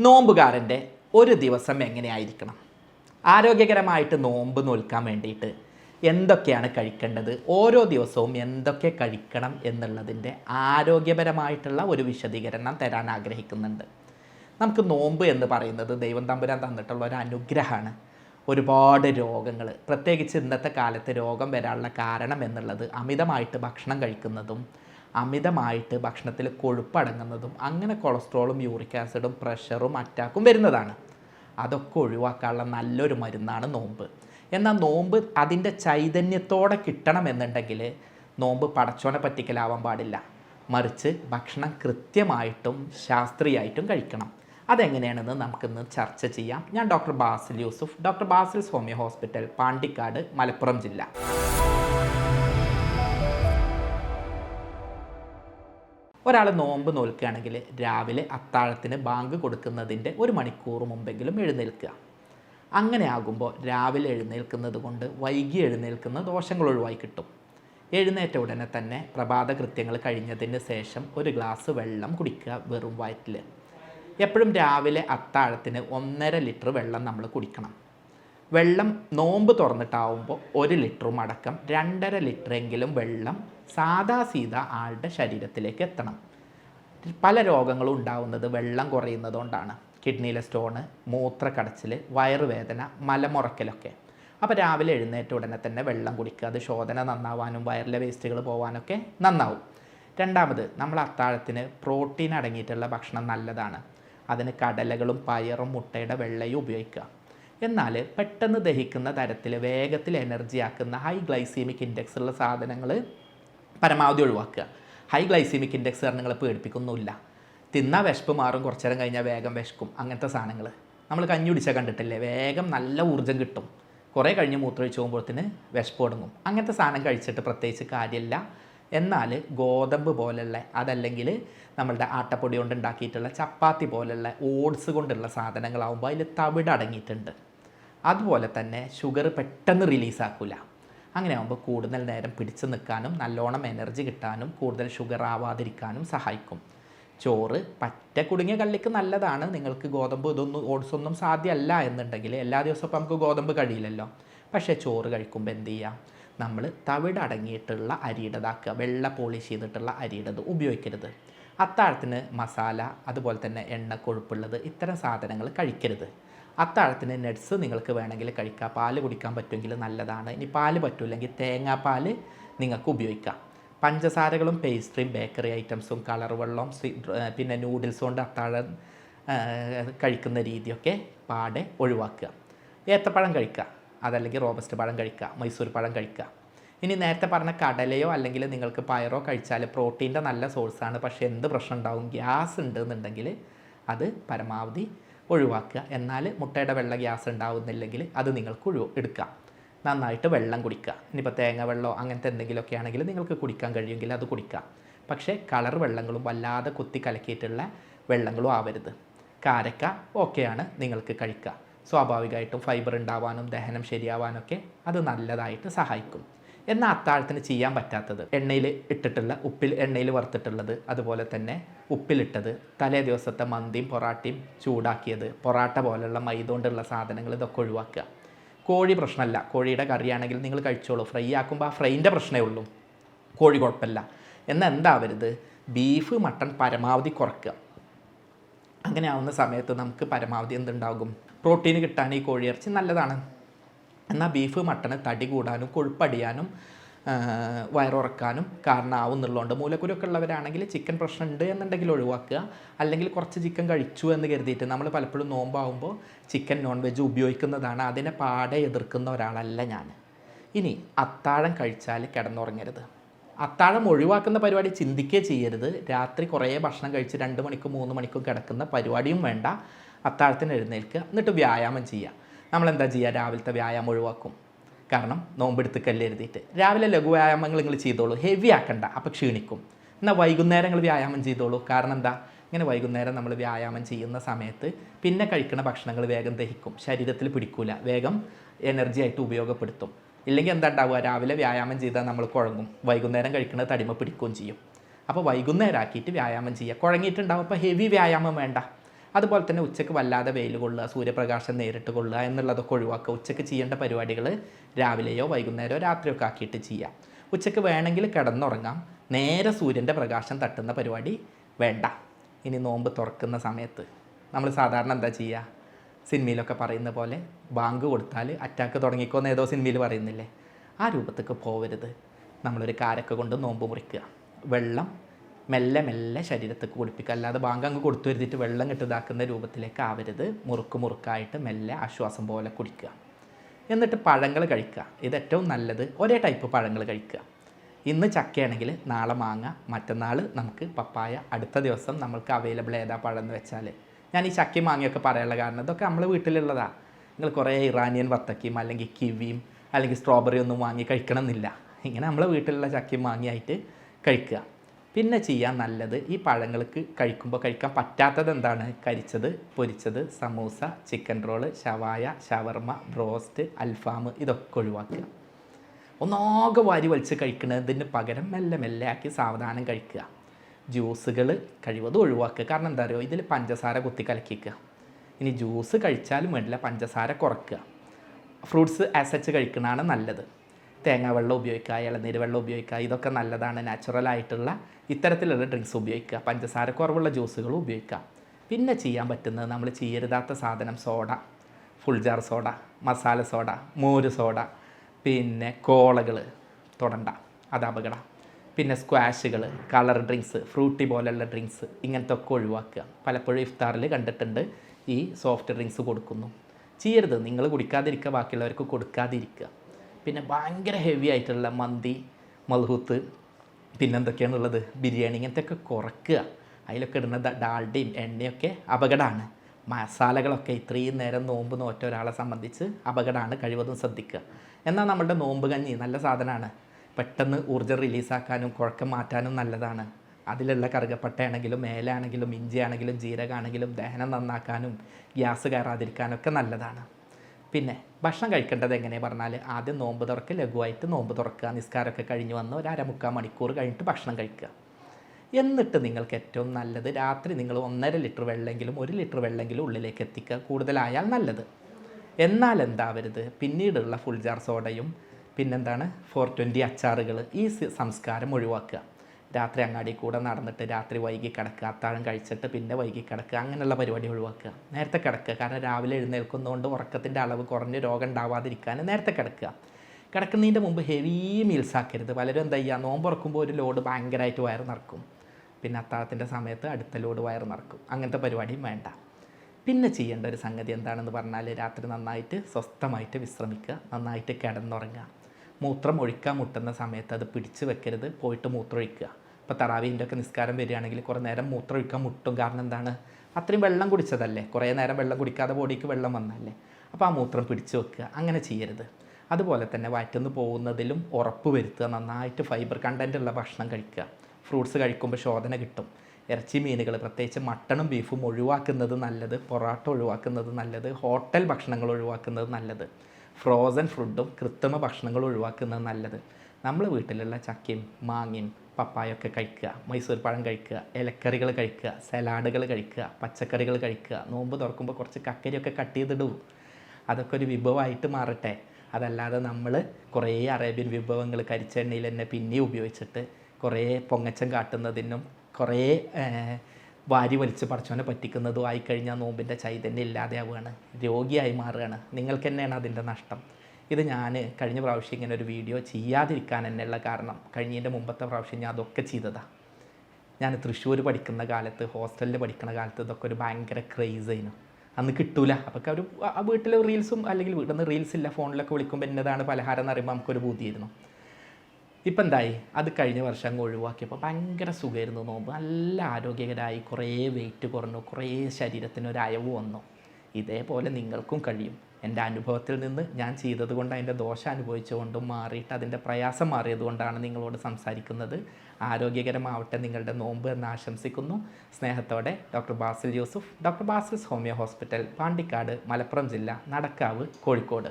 നോമ്പുകാരന്റെ ഒരു ദിവസം എങ്ങനെയായിരിക്കണം? ആരോഗ്യകരമായിട്ട് നോമ്പ് നോൽക്കാൻ വേണ്ടിയിട്ട് എന്തൊക്കെയാണ് കഴിക്കേണ്ടത്? ഓരോ ദിവസവും എന്തൊക്കെ കഴിക്കണം എന്നുള്ളതിന്റെ ആരോഗ്യപരമായിട്ടുള്ള ഒരു വിശദീകരണം തരാൻ ആഗ്രഹിക്കുന്നുണ്ട്. നമുക്ക് നോമ്പ് എന്ന് പറയുന്നത് ദൈവം തമ്പുരാൻ തന്നിട്ടുള്ള ഒരു അനുഗ്രഹമാണ്. ഒരുപാട് രോഗങ്ങൾ പ്രത്യേകിച്ച് ഇന്നത്തെ കാലത്ത് രോഗം വരാനുള്ള കാരണം എന്നുള്ളത് അമിതമായിട്ട് ഭക്ഷണം കഴിക്കുന്നതും അമിതമായിട്ട് ഭക്ഷണത്തിൽ കൊഴുപ്പടങ്ങുന്നതും അങ്ങനെ കൊളസ്ട്രോളും യൂറിക് ആസിഡും പ്രഷറും അറ്റാക്കും വരുന്നതാണ്. അതൊക്കെ ഒഴിവാക്കാനുള്ള നല്ലൊരു മരുന്നാണ് നോമ്പ്. എന്നാൽ നോമ്പ് അതിന്റെ ചൈതന്യത്തോടെ കിട്ടണമെന്നുണ്ടെങ്കിൽ നോമ്പ് പടച്ചോനെ പറ്റിക്കലാവാൻ പാടില്ല. മറിച്ച് ഭക്ഷണം കൃത്യമായിട്ടും ശാസ്ത്രീയമായിട്ടും കഴിക്കണം. അതെങ്ങനെയാണെന്ന് നമുക്കിന്ന് ചർച്ച ചെയ്യാം. ഞാൻ doctor Basil Yusuf. Doctor Basil homeo hospital Pandikkad Malappuram ജില്ല. ഒരാൾ നോമ്പ് നോൽക്കുകയാണെങ്കിൽ രാവിലെ അത്താഴത്തിന് ബാങ്ക് കൊടുക്കുന്നതിന്റെ ഒരു മണിക്കൂർ മുമ്പെങ്കിലും എഴുന്നേൽക്കുക. അങ്ങനെ ആകുമ്പോൾ രാവിലെ എഴുന്നേൽക്കുന്നത് കൊണ്ട് വൈകി എഴുന്നേൽക്കുന്ന ദോഷങ്ങൾ ഒഴിവായി കിട്ടും. എഴുന്നേറ്റ ഉടനെ തന്നെ പ്രഭാത കൃത്യങ്ങൾ കഴിഞ്ഞതിന് ശേഷം ഒരു ഗ്ലാസ് വെള്ളം കുടിക്കുക വെറും വയറ്റിൽ. എപ്പോഴും രാവിലെ അത്താഴത്തിന് ഒന്നര ലിറ്റർ വെള്ളം നമ്മൾ കുടിക്കണം. വെള്ളം നോമ്പ് തുറന്നിട്ടാവുമ്പോൾ ഒരു ലിറ്ററും അടക്കം രണ്ടര ലിറ്ററെങ്കിലും വെള്ളം സാധാ സീത ആളുടെ ശരീരത്തിലേക്ക് എത്തണം. പല രോഗങ്ങളും ഉണ്ടാവുന്നത് വെള്ളം കുറയുന്നതുകൊണ്ടാണ് കിഡ്നിയിലെ സ്റ്റോണ് മൂത്രക്കടച്ചിൽ വയറുവേദന മലമുറക്കലൊക്കെ അപ്പോൾ രാവിലെ എഴുന്നേറ്റ ഉടനെ തന്നെ വെള്ളം കുടിക്കുക. അത് ശോധന നന്നാവാനും വയറിലെ വേസ്റ്റുകൾ പോകാനൊക്കെ നന്നാവും. രണ്ടാമത് നമ്മൾ അത്താഴത്തിന് പ്രോട്ടീൻ അടങ്ങിയിട്ടുള്ള ഭക്ഷണം നല്ലതാണ്. അതിന് കടലകളും പയറും മുട്ടയുടെ വെള്ളയും ഉപയോഗിക്കുക. എന്നാൽ പെട്ടെന്ന് ദഹിക്കുന്ന തരത്തിൽ വേഗത്തിൽ എനർജി ആക്കുന്ന ഹൈ ഗ്ലൈസീമിക് ഇൻഡെക്സ് ഉള്ള സാധനങ്ങൾ പരമാവധി ഒഴിവാക്കുക. ഹൈ ഗ്ലൈസീമിക് ഇൻഡെക്സ് നിങ്ങളെ പേടിപ്പിക്കൊന്നുമില്ല. തിന്നാ വിശപ്പ് മാറും കുറച്ചു നേരം കഴിഞ്ഞാൽ വേഗം വിശക്കും. അങ്ങനത്തെ സാധനങ്ങൾ. നമ്മൾ കഞ്ഞി കുടിച്ചാൽ കണ്ടിട്ടില്ലേ? വേഗം നല്ല ഊർജം കിട്ടും. കുറേ കഴിഞ്ഞ് മൂത്രമൊഴിച്ച് പോകുമ്പോഴത്തിന് വിശപ്പ് തുടങ്ങും. അങ്ങനത്തെ സാധനം കഴിച്ചിട്ട് പ്രത്യേകിച്ച് കാര്യമില്ല. എന്നാൽ ഗോതമ്പ് പോലുള്ള അതല്ലെങ്കിൽ നമ്മളുടെ ആട്ടപ്പൊടി കൊണ്ട് ഉണ്ടാക്കിയിട്ടുള്ള ചപ്പാത്തി പോലുള്ള ഓട്സ് കൊണ്ടുള്ള സാധനങ്ങളാവുമ്പോൾ അതിൽ തവിട് അടങ്ങിയിട്ടുണ്ട്. അതുപോലെ തന്നെ ഷുഗർ പെട്ടെന്ന് റിലീസാക്കില്ല അങ്ങനെ ആകുമ്പോൾ കൂടുതൽ നേരം പിടിച്ചു നിൽക്കാനും നല്ലോണം എനർജി കിട്ടാനും കൂടുതൽ ഷുഗർ ആവാതിരിക്കാനും സഹായിക്കും. ചോറ് പറ്റ കുടുങ്ങിയ കള്ളിക്ക് നല്ലതാണ്. നിങ്ങൾക്ക് ഗോതമ്പ് ഇതൊന്നും ഓട്സ് ഒന്നും സാധ്യമല്ല എന്നുണ്ടെങ്കിൽ എല്ലാ ദിവസവും ഇപ്പം നമുക്ക് ഗോതമ്പ് കഴിയില്ലല്ലോ. പക്ഷേ ചോറ് കഴിക്കുമ്പോൾ എന്ത് ചെയ്യാം? നമ്മൾ തവിടടങ്ങിയിട്ടുള്ള അരിയുടേതാക്കുക വെള്ള പോളിഷ് ചെയ്തിട്ടുള്ള അരിയുടേത് ഉപയോഗിക്കരുത്. അത്താഴത്തിന് മസാല അതുപോലെ തന്നെ എണ്ണ കൊഴുപ്പുള്ളത് ഇത്തരം സാധനങ്ങൾ കഴിക്കരുത്. അത്താഴത്തിന് നട്സ് നിങ്ങൾക്ക് വേണമെങ്കിൽ കഴിക്കാം. പാൽ കുടിക്കാൻ പറ്റുമെങ്കിൽ നല്ലതാണ്. ഇനി പാൽ പറ്റില്ലെങ്കിൽ തേങ്ങാപ്പാൽ നിങ്ങൾക്ക് ഉപയോഗിക്കാം. പഞ്ചസാരകളും പേസ്ട്രിയും ബേക്കറി ഐറ്റംസും കളർ വെള്ളം പിന്നെ നൂഡിൽസ് കൊണ്ട് അത്താഴം കഴിക്കുന്ന രീതിയൊക്കെ പാടെ ഒഴിവാക്കുക. ഏത്തപ്പഴം കഴിക്കുക. അതല്ലെങ്കിൽ റോബസ്റ്റ് പഴം കഴിക്കുക. മൈസൂർ പഴം കഴിക്കുക. ഇനി നേരത്തെ പറഞ്ഞ കടലയോ അല്ലെങ്കിൽ നിങ്ങൾക്ക് പയറോ കഴിച്ചാൽ പ്രോട്ടീന്റെ നല്ല സോഴ്സാണ്. പക്ഷേ എന്ത് പ്രശ്നം ഉണ്ടാവും? ഗ്യാസ് ഉണ്ട് എന്നുണ്ടെങ്കിൽ അത് പരമാവധി ഒഴിവാക്കുക. എന്നാൽ മുട്ടയുടെ വെള്ള ഗ്യാസ് ഉണ്ടാവുന്നില്ലെങ്കിൽ അത് നിങ്ങൾക്ക് ഒഴിവ് എടുക്കാം. നന്നായിട്ട് വെള്ളം കുടിക്കുക. ഇനിയിപ്പോൾ തേങ്ങ വെള്ളമോ അങ്ങനത്തെ എന്തെങ്കിലുമൊക്കെ ആണെങ്കിൽ നിങ്ങൾക്ക് കുടിക്കാൻ കഴിയുമെങ്കിൽ അത് കുടിക്കാം പക്ഷേ കളർ വെള്ളങ്ങളും വല്ലാതെ കുത്തി കലക്കിയിട്ടുള്ള വെള്ളങ്ങളും ആവരുത്. കാരക്ക ഓക്കെയാണ് നിങ്ങൾക്ക് കഴിക്കുക. സ്വാഭാവികമായിട്ടും ഫൈബർ ഉണ്ടാവാനും ദഹനം ശരിയാവാനൊക്കെ അത് നല്ലതായിട്ട് സഹായിക്കും. എന്നാൽ അത്താഴത്തിന് ചെയ്യാൻ പറ്റാത്തത്. എണ്ണയിൽ ഇട്ടിട്ടുള്ള ഉപ്പിൽ എണ്ണയിൽ വറുത്തിട്ടുള്ളത് അതുപോലെ തന്നെ ഉപ്പിലിട്ടത് തലേ ദിവസത്തെ മന്തിയും പൊറാട്ടയും ചൂടാക്കിയത് പൊറാട്ട പോലുള്ള മൈദ കൊണ്ടുള്ള സാധനങ്ങൾ ഇതൊക്കെ ഒഴിവാക്കുക. കോഴി പ്രശ്നമല്ല. കോഴിയുടെ കറിയാണെങ്കിൽ നിങ്ങൾ കഴിച്ചോളൂ. ഫ്രൈ ആക്കുമ്പോൾ ആ ഫ്രൈന്റെ പ്രശ്നമേ ഉള്ളൂ. കോഴി കുഴപ്പമില്ല. എന്നാൽ എന്താവരുത്? ബീഫ് മട്ടൺ പരമാവധി കുറക്കുക. അങ്ങനെ ആവുന്ന സമയത്ത് നമുക്ക് പരമാവധി എന്തുണ്ടാകും? പ്രോട്ടീൻ കിട്ടാൻ ഈ കോഴിയിറച്ചി നല്ലതാണ്. എന്നാൽ ബീഫ് മട്ടണ് തടി കൂടാനും കൊഴുപ്പടിയാനും വയറുറക്കാനും കാരണമാവും എന്നുള്ളതുകൊണ്ട് മൂലക്കുരൊക്കെ ഉള്ളവരാണെങ്കിൽ ചിക്കൻ പ്രശ്നം ഉണ്ട് എന്നുണ്ടെങ്കിൽ ഒഴിവാക്കുക. അല്ലെങ്കിൽ കുറച്ച് ചിക്കൻ കഴിച്ചു എന്ന് കരുതിയിട്ട് നമ്മൾ പലപ്പോഴും നോമ്പാവുമ്പോൾ ചിക്കൻ നോൺ വെജ് ഉപയോഗിക്കുന്നതാണ് അതിനെ പാടെ എതിർക്കുന്ന ഒരാളല്ല ഞാൻ. ഇനി അത്താഴം കഴിച്ചാൽ കിടന്നുറങ്ങരുത്. അത്താഴം ഒഴിവാക്കുന്ന പരിപാടി ചിന്തിക്കുക ചെയ്യരുത്. രാത്രി കുറേ ഭക്ഷണം കഴിച്ച് രണ്ട് മണിക്കും മൂന്ന് മണിക്കും കിടക്കുന്ന പരിപാടിയും വേണ്ട. അത്താഴത്തിന് എഴുന്നേൽക്കുക. എന്നിട്ട് വ്യായാമം ചെയ്യുക. നമ്മളെന്താ ചെയ്യുക? രാവിലത്തെ വ്യായാമം ഒഴിവാക്കും. കാരണം നോമ്പെടുത്ത് കല്ലെഴുതിയിട്ട് രാവിലെ ലഘു വ്യായാമങ്ങൾ നിങ്ങൾ ചെയ്തോളൂ. ഹെവി ആക്കണ്ട. അപ്പോൾ ക്ഷീണിക്കും. എന്നാൽ വൈകുന്നേരം നിങ്ങൾ വ്യായാമം ചെയ്തോളൂ. കാരണം എന്താ? ഇങ്ങനെ വൈകുന്നേരം നമ്മൾ വ്യായാമം ചെയ്യുന്ന സമയത്ത് പിന്നെ കഴിക്കുന്ന ഭക്ഷണങ്ങൾ വേഗം ദഹിക്കും. ശരീരത്തിൽ പിടിക്കൂല. വേഗം എനർജി ആയിട്ട് ഉപയോഗപ്പെടുത്തും. ഇല്ലെങ്കിൽ എന്താ ഉണ്ടാവുക? രാവിലെ വ്യായാമം ചെയ്താൽ നമ്മൾ കുഴങ്ങും. വൈകുന്നേരം കഴിക്കുന്നത് തടിമ പിടിക്കുകയും ചെയ്യും. അപ്പോൾ വൈകുന്നേരം ആക്കിയിട്ട് വ്യായാമം ചെയ്യുക. കുഴങ്ങിയിട്ടുണ്ടാവും. അപ്പോൾ ഹെവി വ്യായാമം വേണ്ട. അതുപോലെ തന്നെ ഉച്ചയ്ക്ക് വല്ലാതെ വെയിൽ കൊള്ളുക സൂര്യപ്രകാശം നേരിട്ട് കൊള്ളുക എന്നുള്ളതൊക്കെ ഒഴിവാക്കുക. ഉച്ചയ്ക്ക് ചെയ്യേണ്ട പരിപാടികൾ രാവിലെയോ വൈകുന്നേരമോ രാത്രിയൊക്കെ ആക്കിയിട്ട് ചെയ്യാം ഉച്ചയ്ക്ക് വേണമെങ്കിൽ കിടന്നുറങ്ങാം. നേരെ സൂര്യന്റെ പ്രകാശം തട്ടുന്ന പരിപാടി വേണ്ട. ഇനി നോമ്പ് തുറക്കുന്ന സമയത്ത് നമ്മൾ സാധാരണ എന്താ ചെയ്യുക? സിനിമയിലൊക്കെ പറയുന്ന പോലെ ബാങ്ക് കൊടുത്താൽ അറ്റാക്ക് തുടങ്ങിക്കോന്ന് ഏതോ സിനിമയിൽ പറയുന്നില്ലേ? ആ രൂപത്തേക്ക് പോവരുത് നമ്മളൊരു കാരക്ക കൊണ്ട് നോമ്പ് മുറിക്കുക. വെള്ളം മെല്ലെ മെല്ലെ ശരീരത്തേക്ക് കുടിപ്പിക്കുക അല്ലാതെ ബാങ്ക് അങ്ങ് കൊടുത്തു വരുത്തിയിട്ട് വെള്ളം കെട്ടിതാക്കുന്ന രൂപത്തിലേക്ക് ആവരുത്. മുറുക്ക് മുറുക്കായിട്ട് മെല്ലെ ആശ്വാസം പോലെ കുടിക്കുക. എന്നിട്ട് പഴങ്ങൾ കഴിക്കുക. ഇത് ഏറ്റവും നല്ലത്. ഒരേ ടൈപ്പ് പഴങ്ങൾ കഴിക്കുക. ഇന്ന് ചക്കയാണെങ്കിൽ നാളെ മാങ്ങ മറ്റന്നാൾ നമുക്ക് പപ്പായ അടുത്ത ദിവസം നമ്മൾക്ക് അവൈലബിൾ ഏതാ പഴം എന്ന് വെച്ചാൽ ഞാൻ ഈ ചക്കയും മാങ്ങയൊക്കെ പറയാനുള്ള കാരണം ഇതൊക്കെ നമ്മൾ വീട്ടിലുള്ളതാണ് നിങ്ങൾ കുറേ ഇറാനിയൻ വത്തക്കയും അല്ലെങ്കിൽ കിവിയും അല്ലെങ്കിൽ സ്ട്രോബെറി ഒന്നും വാങ്ങി കഴിക്കണമെന്നില്ല. ഇങ്ങനെ നമ്മളെ വീട്ടിലുള്ള ചക്കയും മാങ്ങയായിട്ട് കഴിക്കുക. പിന്നെ ചെയ്യാൻ നല്ലത് ഈ പഴങ്ങൾക്ക് കഴിക്കുമ്പോൾ കഴിക്കാൻ പറ്റാത്തത് എന്താണ്? കരിച്ചത് പൊരിച്ചത് സമൂസ ചിക്കൻ റോൾ ഷവായ ഷവർമ ബ്രോസ്റ്റ് അൽഫാം ഇതൊക്കെ ഒഴിവാക്കുക. ഒന്നാകെ വാരി വലിച്ച് കഴിക്കുന്നതിന് പകരം മെല്ലെ മെല്ലെ ആക്കി സാവധാനം കഴിക്കുക. ജ്യൂസുകൾ കഴിവതും ഒഴിവാക്കുക. കാരണം എന്താ പറയുക ഇതിൽ പഞ്ചസാര കുത്തി കലക്കിക്കുക ഇനി ജ്യൂസ് കഴിച്ചാലും വേണ്ടില്ല പഞ്ചസാര കുറയ്ക്കുക ഫ്രൂട്ട്സ് ആസച്ച് കഴിക്കുന്നതാണ് നല്ലത്. തേങ്ങാ വെള്ളം ഉപയോഗിക്കുക ഇളനീര് വെള്ളം ഉപയോഗിക്കുക ഇതൊക്കെ നല്ലതാണ്. നാച്ചുറലായിട്ടുള്ള ഇത്തരത്തിലുള്ള ഡ്രിങ്ക്സ് ഉപയോഗിക്കുക. പഞ്ചസാര കുറവുള്ള ജ്യൂസുകളും ഉപയോഗിക്കുക. പിന്നെ ചെയ്യാൻ പറ്റുന്നത് നമ്മൾ ചെയ്യരുതാത്ത സാധനം soda full jar soda masala soda മോര് സോഡ പിന്നെ കോളകൾ തൊടണ്ട അത് അപകടം. പിന്നെ സ്ക്വാഷുകൾ കളർ ഡ്രിങ്ക്സ് ഫ്രൂട്ടി പോലെയുള്ള ഡ്രിങ്ക്സ് ഇങ്ങനത്തെ ഒക്കെ ഒഴിവാക്കുക. പലപ്പോഴും ഇഫ്താറിൽ കണ്ടിട്ടുണ്ട് ഈ സോഫ്റ്റ് ഡ്രിങ്ക്സ് കൊടുക്കുന്നു. ചെയ്യരുത്. നിങ്ങൾ കുടിക്കാതിരിക്കുക ബാക്കിയുള്ളവർക്ക് കൊടുക്കാതിരിക്കുക. പിന്നെ ഭയങ്കര ഹെവി ആയിട്ടുള്ള മന്തി മൽഹൂത്ത് പിന്നെന്തൊക്കെയാണുള്ളത്? ബിരിയാണി ഇങ്ങനത്തെയൊക്കെ കുറക്കുക അതിലൊക്കെ ഇടുന്ന ഡാൾഡയും എണ്ണയൊക്കെ അപകടമാണ്. മസാലകളൊക്കെ ഇത്രയും നേരം നോമ്പ് നോറ്റ ഒരാളെ സംബന്ധിച്ച് അപകടമാണ് കഴിവതും ശ്രദ്ധിക്കുക. എന്നാൽ നമ്മുടെ നോമ്പ് കഞ്ഞി നല്ല സാധനമാണ്. പെട്ടെന്ന് ഊർജം റിലീസാക്കാനും കുഴക്കം മാറ്റാനും നല്ലതാണ്. അതിലുള്ള കറുകപ്പട്ടയാണെങ്കിലും മേലാണെങ്കിലും ഇഞ്ചിയാണെങ്കിലും ജീരകാണെങ്കിലും ദഹനം നന്നാക്കാനും ഗ്യാസ് കയറാതിരിക്കാനൊക്കെ നല്ലതാണ്. പിന്നെ ഭക്ഷണം കഴിക്കേണ്ടത് എങ്ങനെ പറഞ്ഞാൽ ആദ്യം നോമ്പ് തുറക്ക് ലഘുവായിട്ട് നോമ്പ് തുറക്കുക നിസ്കാരമൊക്കെ കഴിഞ്ഞ് വന്ന് ഒരു അരമുക്കാൽ മണിക്കൂർ കഴിഞ്ഞിട്ട് ഭക്ഷണം കഴിക്കുക. എന്നിട്ട് നിങ്ങൾക്ക് ഏറ്റവും നല്ലത് രാത്രി നിങ്ങൾ ഒന്നര ലിറ്റർ വെള്ളമെങ്കിലും ഒരു ലിറ്റർ വെള്ളമെങ്കിലും ഉള്ളിലേക്ക് എത്തിക്കുക. കൂടുതലായാൽ നല്ലത്. എന്നാൽ എന്താവരുത്? പിന്നീടുള്ള ഫുൾ ജാർ സോഡയും പിന്നെന്താണ്? ഫോർ ട്വന്റി അച്ചാറുകൾ ഈ സംസ്കാരം ഒഴിവാക്കുക. രാത്രി അങ്ങാടി കൂടെ നടന്നിട്ട് രാത്രി വൈകി കിടക്കുക അത്താഴം കഴിച്ചിട്ട് പിന്നെ വൈകി കിടക്കുക അങ്ങനെയുള്ള പരിപാടി ഒഴിവാക്കുക. നേരത്തെ കിടക്കുക കാരണം രാവിലെ എഴുന്നേൽക്കുന്നതുകൊണ്ട് ഉറക്കത്തിന്റെ അളവ് കുറഞ്ഞ് രോഗം ഉണ്ടാവാതിരിക്കാൻ നേരത്തെ കിടക്കുക. കിടക്കുന്നതിന്റെ മുമ്പ് ഹെവി മീൽസ് ആക്കരുത്. പലരും എന്താ ചെയ്യുക നോമ്പ് തുറക്കുമ്പോൾ ഒരു ലോഡ് ഭയങ്കരമായിട്ട് വയർ നിറക്കും. പിന്നെ അത്താഴത്തിന്റെ സമയത്ത് അടുത്ത ലോഡ് വയർ നിറക്കും. അങ്ങനത്തെ പരിപാടിയും വേണ്ട. പിന്നെ ചെയ്യേണ്ട ഒരു സംഗതി എന്താണെന്ന് പറഞ്ഞാൽ രാത്രി നന്നായിട്ട് സ്വസ്ഥമായിട്ട് വിശ്രമിക്കുക നന്നായിട്ട് കിടന്നുറങ്ങുക. മൂത്രം ഒഴിക്കാൻ മുട്ടുന്ന സമയത്ത് അത് പിടിച്ച് വെക്കരുത് പോയിട്ട് മൂത്രം ഒഴിക്കുക ഇപ്പോൾ തറാവീന്റെ ഒക്കെ നിസ്കാരം വരികയാണെങ്കിൽ കുറേ നേരം മൂത്രം ഒഴിക്കാൻ മുട്ടും കാരണം എന്താണ്? അത്രയും വെള്ളം കുടിച്ചതല്ലേ? കുറേ നേരം വെള്ളം കുടിക്കാതെ ബോഡിക്ക് വെള്ളം വന്നല്ലേ അപ്പോൾ ആ മൂത്രം പിടിച്ച് വെക്കുക. അങ്ങനെ ചെയ്യരുത്. അതുപോലെ തന്നെ വയറ്റുനിന്ന് പോകുന്നതിലും ഉറപ്പ് വരുത്തുക. നന്നായിട്ട് ഫൈബർ കണ്ടന്റ് ഉള്ള ഭക്ഷണം കഴിക്കുക. ഫ്രൂട്ട്സ് കഴിക്കുമ്പോൾ ശോധന കിട്ടും. ഇറച്ചി മീനുകൾ പ്രത്യേകിച്ച് മട്ടണും ബീഫും ഒഴിവാക്കുന്നത് നല്ലത്. പൊറാട്ട ഒഴിവാക്കുന്നത് നല്ലത്. ഹോട്ടൽ ഭക്ഷണങ്ങൾ ഒഴിവാക്കുന്നത് നല്ലത്. ഫ്രോസൺ ഫുഡും കൃത്രിമ ഭക്ഷണങ്ങൾ ഒഴിവാക്കുന്നത് നല്ലത്. നമ്മൾ വീട്ടിലുള്ള ചക്കയും മാങ്ങയും പപ്പായൊക്കെ കഴിക്കുക മൈസൂർ പഴം കഴിക്കുക ഇലക്കറികൾ കഴിക്കുക സലാഡുകൾ കഴിക്കുക പച്ചക്കറികൾ കഴിക്കുക. നോമ്പ് തുറക്കുമ്പോൾ കുറച്ച് കക്കരിയൊക്കെ കട്ട് ചെയ്തിടും. അതൊക്കെ ഒരു വിഭവമായിട്ട് മാറട്ടെ. അതല്ലാതെ നമ്മൾ കുറേ അറേബ്യൻ വിഭവങ്ങൾ കരിച്ചെണ്ണയിൽ തന്നെ പിന്നെയും ഉപയോഗിച്ചിട്ട് കുറേ പൊങ്ങച്ചം കാട്ടുന്നതിനും കുറേ വാരി വലിച്ച് പറിച്ചോനെ പറ്റിക്കുന്നതും ആയിക്കഴിഞ്ഞാൽ നോമ്പിന്റെ ചൈതന്യം ഇല്ലാതെയാവുകയാണ്. രോഗിയായി മാറുകയാണ്. നിങ്ങൾക്ക് തന്നെയാണ് അതിന്റെ നഷ്ടം. ഇത് ഞാൻ കഴിഞ്ഞ പ്രാവശ്യം ഇങ്ങനെ ഒരു വീഡിയോ ചെയ്യാതിരിക്കാൻ തന്നെയുള്ള കാരണം കഴിഞ്ഞതിന്റെ മുമ്പത്തെ പ്രാവശ്യം ഞാൻ അതൊക്കെ ചെയ്തതാണ് ഞാൻ തൃശ്ശൂർ പഠിക്കുന്ന കാലത്ത് ഹോസ്റ്റലിൽ പഠിക്കുന്ന കാലത്ത് ഇതൊക്കെ ഒരു ഭയങ്കര ക്രേസ് ആയിരുന്നു. അന്ന് കിട്ടൂല. അപ്പോൾ അവർ ആ വീട്ടിൽ റീൽസും അല്ലെങ്കിൽ വീട്ടിൽ നിന്ന് റീൽസ് ഇല്ല ഫോണിലൊക്കെ വിളിക്കുമ്പോൾ എന്നതാണ് പലഹാരം എന്ന് പറയുമ്പോൾ നമുക്കൊരു ബുദ്ധിയായിരുന്നു ഇപ്പം എന്തായി? അത് കഴിഞ്ഞ വർഷം അങ്ങ് ഒഴിവാക്കിയപ്പോൾ ഭയങ്കര സുഖമായിരുന്നു നോമ്പ്. നല്ല ആരോഗ്യകരമായി കുറേ വെയിറ്റ് കുറഞ്ഞു. കുറേ ശരീരത്തിന് ഒരു വന്നു. ഇതേപോലെ നിങ്ങൾക്കും കഴിയും. എന്റെ അനുഭവത്തിൽ നിന്ന് ഞാൻ ചെയ്തതുകൊണ്ട് അതിന്റെ ദോഷം അനുഭവിച്ചുകൊണ്ടും മാറിയിട്ട് അതിന്റെ പ്രയാസം മാറിയതുകൊണ്ടാണ് നിങ്ങളോട് സംസാരിക്കുന്നത്. ആരോഗ്യകരമാവട്ടെ നിങ്ങളുടെ നോമ്പ് എന്ന് ആശംസിക്കുന്നു. സ്നേഹത്തോടെ doctor Basil Yusuf doctor Basil's homeo hospital Pandikkad Malappuram ജില്ല നടക്കാവ് കോഴിക്കോട്.